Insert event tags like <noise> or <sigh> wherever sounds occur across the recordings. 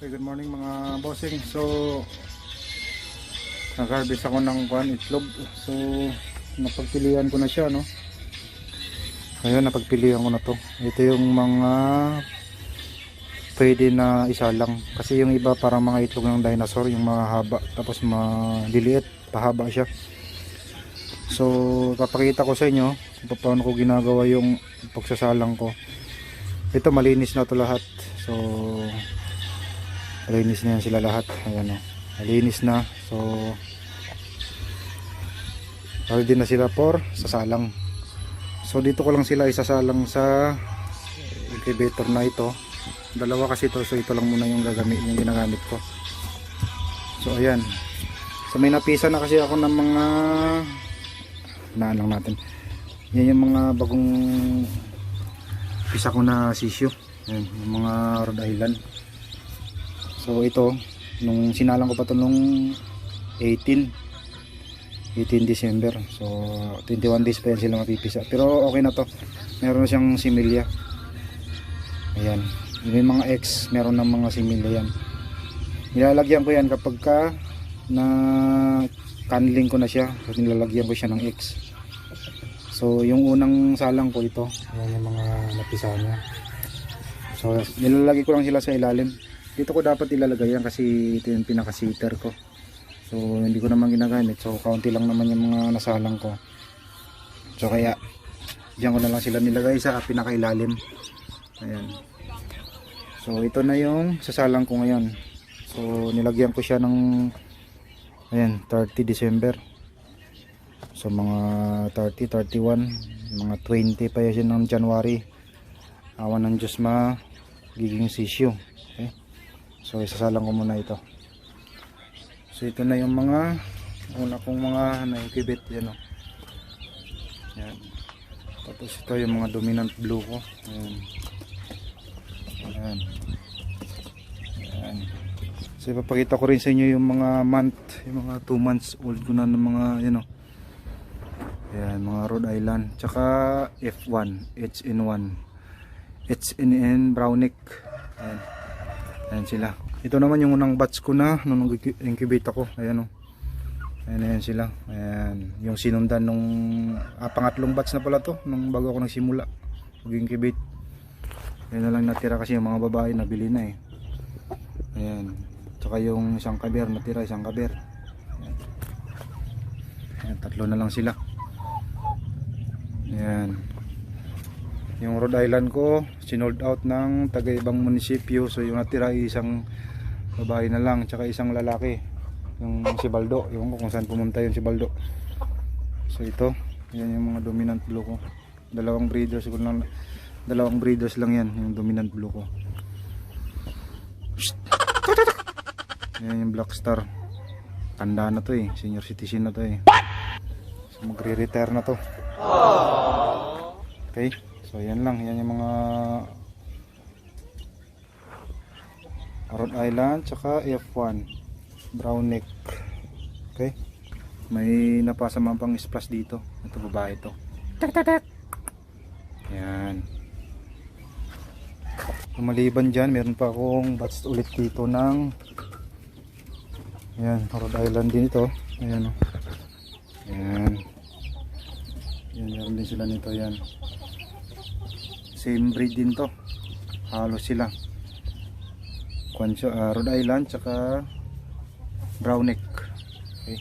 Okay, good morning mga bossing. So, nag-harvest ako ng kwan, itlog. So, napagpilian ko na siya, no? Ayun, napagpilian ko na to. Ito yung mga pwede na isa lang. Kasi yung iba parang mga itlog ng dinosaur, yung mga haba, tapos maliliit, pahaba siya. So, papakita ko sa inyo kung paano ko ginagawa yung pagsasalang ko. Ito, malinis na to lahat. So, malinis na yan sila lahat. Ayan o. Malinis na. So, ready na sila for sasalang. So, dito ko lang sila isasalang sa incubator na ito. Dalawa kasi ito. So, ito lang muna yung gagamit, yung ginagamit ko. So, ayan. So, may napisa na kasi ako ng mga naan lang natin. Yan yung mga bagong pisa ko na sisyo. Yung mga Rhode Island. So ito, nung sinalang ko pa to nung 18 18 December. So 21 days pa yan sila mapipisa. Pero okay na to. Meron na siyang similya. Ayan. Yung mga X, meron ng mga similya yan. Nilalagyan ko yan kapag ka na candling ko na siya. So nilalagyan ko siya ng X. So yung unang salang ko ito. Ayan yung mga napisa niya. So nilalagay ko lang sila sa ilalim. Dito ko dapat ilalagay yan kasi ito yung pinaka-seater ko. So hindi ko naman ginagamit. So kaunti lang naman yung mga nasalang ko. So kaya diyan ko na lang sila nilagay sa pinaka-ilalim. Ayan. So ito na yung sasalang ko ngayon. So nilagyan ko siya ng ayan 30 December. So mga 30, 31, mga 20 pa yan ng January. Awan ng Diyos ma giging sisyo. So isasalang ko muna ito. So ito na yung mga una kong mga na-incubate yan o. Yan. Tapos ito yung mga dominant blue ko. Ayan. Ayan. Ayan. So ipapakita ko rin sa inyo yung mga month, yung mga 2 months old ko na ng mga yan o. Ayan, mga Rhode Island. Tsaka F1, HN1. HNN Brownick. Ayan. Ayan sila. Ito naman yung unang batch ko na nung nag-incubate ako. Ayan o. Ayan, ayan sila. Ayan. Yung sinundan nung ah, pangatlong batch na pala to. Nung bago ako nagsimula. Mag-incubate. Ayan na lang natira kasi yung mga babae nabili na eh. Ayan. Tsaka yung isang kaber natira, isang kaber. Ayan. Ayan, tatlo na lang sila. Ayan. Yung Rhode Island ko, sinold out ng taga-ibang munisipyo. So yung natira isang babae na lang, tsaka isang lalaki. Yung si Baldo, yung kung saan pumunta yung si Baldo. So ito, yan yung mga dominant blue ko. Dalawang breeders ko lang, dalawang breeders lang yan, yung dominant blue ko. Yan yung Black Star. Tanda na to eh, senior citizen na to eh. So magre-retire na to. Okay, so yan lang, yan yung mga Rhode Island tsaka F1 brown neck. Okay? May napasa man pang splash dito. Ito babae to. Tak tak tak yan. Maliban dyan meron pa akong batch ulit dito ng yan Rhode Island din ito. Ayan o yan. Yan meron din sila nito. Yan same breed din to. Halos sila. Kwan siya, ah, Rhode Island tsaka Browneck okay.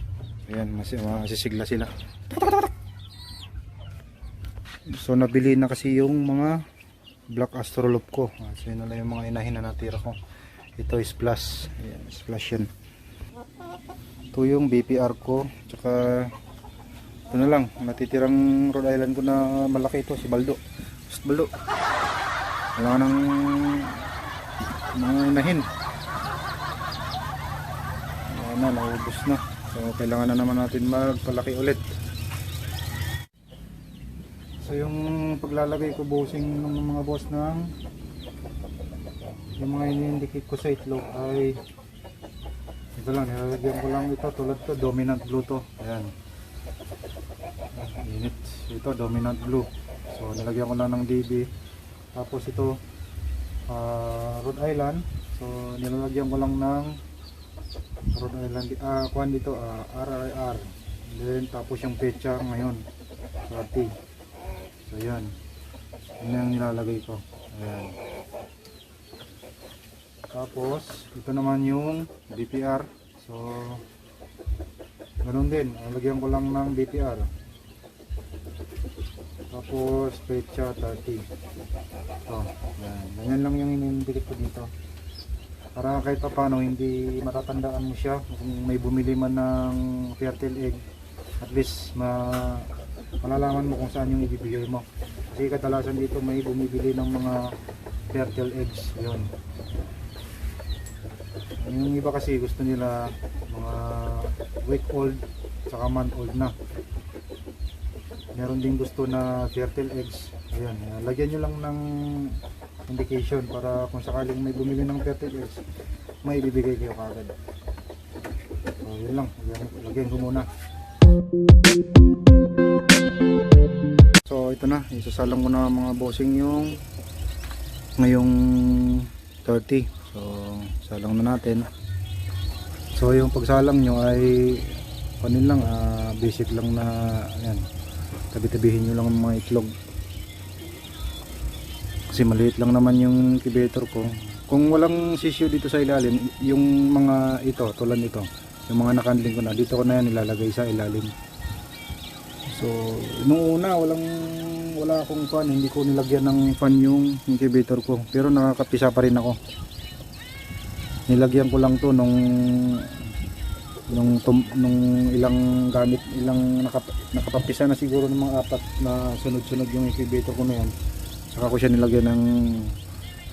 ayan mas, masisigla sila. So nabili na kasi yung mga black astrolop ko. Ah, so yun na yung mga inahin na natira ko. Ito is plus. Ayan, splash yan ito yung BPR ko tsaka ito na lang. Natitirang Rhode Island ko na malaki ito si Baldo Psst, Baldo wala ka ng mga inahin Ayan na, naubos na. So kailangan na naman natin magpalaki ulit. So yung paglalagay ko bossing ng mga boss ng yung mga ini-indicate ko sa itlog ay ito lang, nilalagyan ko lang ito tulad to, dominant blue to. Ayan. Init. Ito, dominant blue so nilagyan ko na ng DB tapos ito ah, Rhode Island. So nilalagyan ko lang ng Rhode Island ah kuan dito ah, RRR. Then tapos yung pecha ngayon 30. So yan. Yan ang nilalagay ko. Ayan. Tapos ito naman yung BPR. So ganun din. Lagyan ko lang ng BPR. Tapos pecha 30. Oh, yan. Ganyan lang yung inindikit ko dito. Para kahit pa paano hindi matatandaan mo siya kung may bumili man ng fertile egg at least ma malalaman mo kung saan yung ibibigay mo. Kasi kadalasan dito may bumibili ng mga fertile eggs. Yun. Yung iba kasi gusto nila mga week old saka month old na. Meron din gusto na fertile eggs. Ayan, uh, lagyan nyo lang ng indication para kung sakaling may bumili ng fertile eggs, may ibibigay kayo kagad. So, yun lang. Lagyan, lagyan ko muna. So, ito na. Isasalang ko na mga bossing yung ngayong 30. So, salang na natin. So, yung pagsalang nyo ay panin lang, ah, basic lang na yan. Tabi-tabihin nyo lang ang mga itlog. Kasi maliit lang naman yung incubator ko. Kung walang sisyo dito sa ilalim, yung mga ito, tulad nito, yung mga nakandling ko na, dito ko na yan nilalagay sa ilalim. So, nung una, walang, wala akong fan, hindi ko nilagyan ng fan yung incubator ko. Pero nakakapisa pa rin ako. Nilagyan ko lang to nung nung tum, nung ilang gamit ilang nakap, nakapapisa na siguro ng mga apat na sunod-sunod yung incubator ko na yan. Saka ko siya nilagyan ng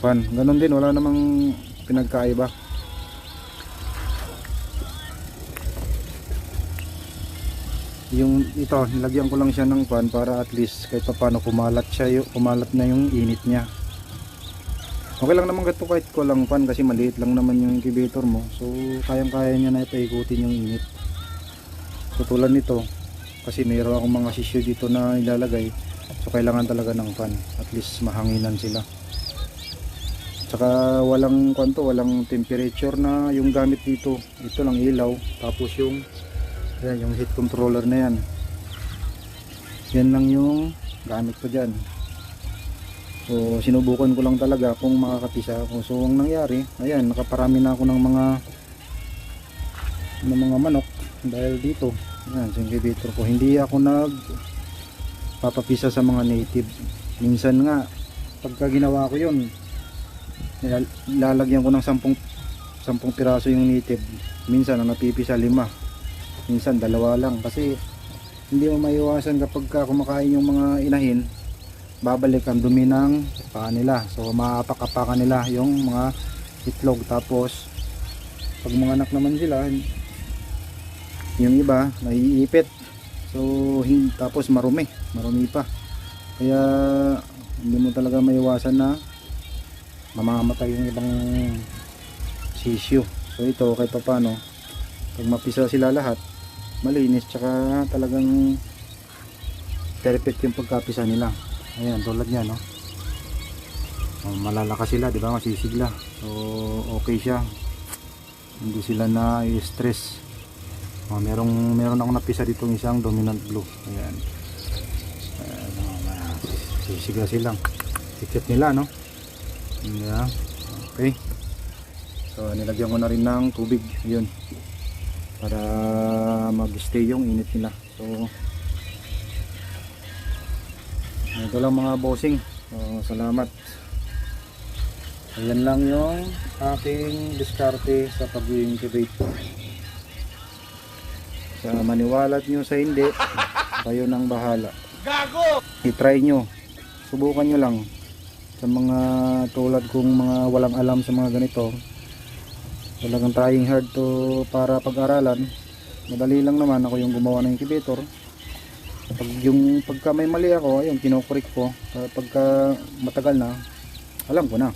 fan. Ganun din wala namang pinagkaiba. Yung ito nilagyan ko lang siya ng fan para at least kahit pa paano kumalat siya yung, kumalat na yung init niya okay lang naman gato kahit ko lang fan kasi maliit lang naman yung incubator mo. So kayang kaya niya na ipaikutin yung init. So tulad nito kasi mayroon akong mga sisyo dito na ilalagay. So kailangan talaga ng fan. At least mahanginan sila. Tsaka walang kwanto walang temperature na yung gamit dito. Ito lang ilaw tapos yung yan, yung heat controller na yan. Yan lang yung gamit ko dyan So sinubukan ko lang talaga kung makakapisa ako. So ang nangyari, ayan, nakaparami na ako ng mga ng mga manok dahil dito. Ayan, incubator ko. Hindi ako nag papapisa sa mga native. Minsan nga, pagka ginawa ko yun, lalagyan ko ng 10 10 piraso yung native. Minsan ang napipisa lima. Minsan dalawa lang kasi hindi mo maiwasan kapag ka kumakain yung mga inahin babalik ang dumi ng paa nila. So maapak-apakan nila yung mga itlog. Tapos pag mga anak naman sila yung iba naiipit. So tapos marumi. Marumi pa. Kaya hindi mo talaga maiwasan na mamamatay yung ibang sisyo. So ito kahit pa paano pag mapisa sila lahat malinis tsaka talagang perfect yung pagkapisa nila ayan tulad niya no? Oh, malalakas sila di ba? Masisigla. So okay siya. Hindi sila na stress oh, merong meron akong napisa dito isang dominant blue. Ayan. Ayan oh, sisigla silang tikit nila no? Yeah. okay. So nilagyan ko na rin ng tubig. Yun. Para mag stay yung init nila. So ito lang mga bossing. So, salamat. Ayan lang yung aking diskarte sa pag-incubate. Sa maniwalat nyo sa hindi <laughs> kayo nang bahala. Gago! I-try nyo subukan nyo lang. Sa mga tulad kong mga walang alam sa mga ganito talagang trying hard to para pag-aralan. Madali lang naman. Ako yung gumawa ng incubator pag yung pagka may mali ako ayun kinokorek ko. Pagka matagal na alam ko na.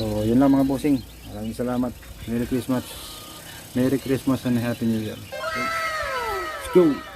So yun lang mga bossing. Maraming salamat. Merry Christmas. Merry Christmas and Happy New Year. Let's go